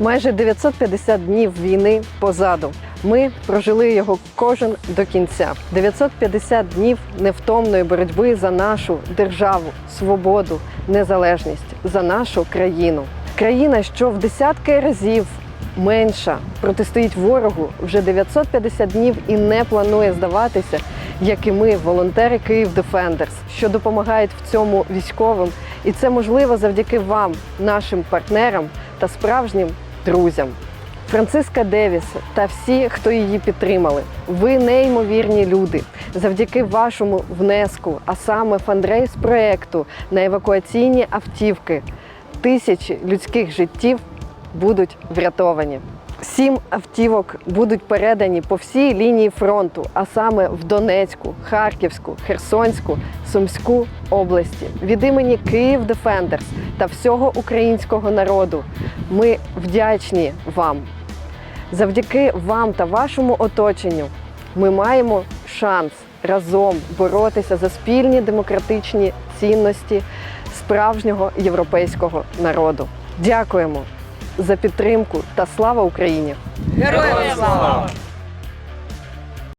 Майже 950 днів війни позаду. Ми прожили його кожен до кінця. 950 днів невтомної боротьби за нашу державу, свободу, незалежність, за нашу країну. Країна, що в десятки разів менша протистоїть ворогу вже 950 днів і не планує здаватися, як і ми, волонтери Київ Defenders, що допомагають в цьому військовим. І це можливо завдяки вам, нашим партнерам та справжнім друзям. Франциска Девіс та всі, хто її підтримали. Ви неймовірні люди. Завдяки вашому внеску, а саме фандрейс проекту на евакуаційні автівки, тисячі людських життів будуть врятовані. Сім автівок будуть передані по всій лінії фронту, а саме в Донецьку, Харківську, Херсонську, Сумську області. Від імені Київ Defenders та всього українського народу ми вдячні вам. Завдяки вам та вашому оточенню ми маємо шанс разом боротися за спільні демократичні цінності справжнього європейського народу. Дякуємо за підтримку та слава Україні! Героям слава!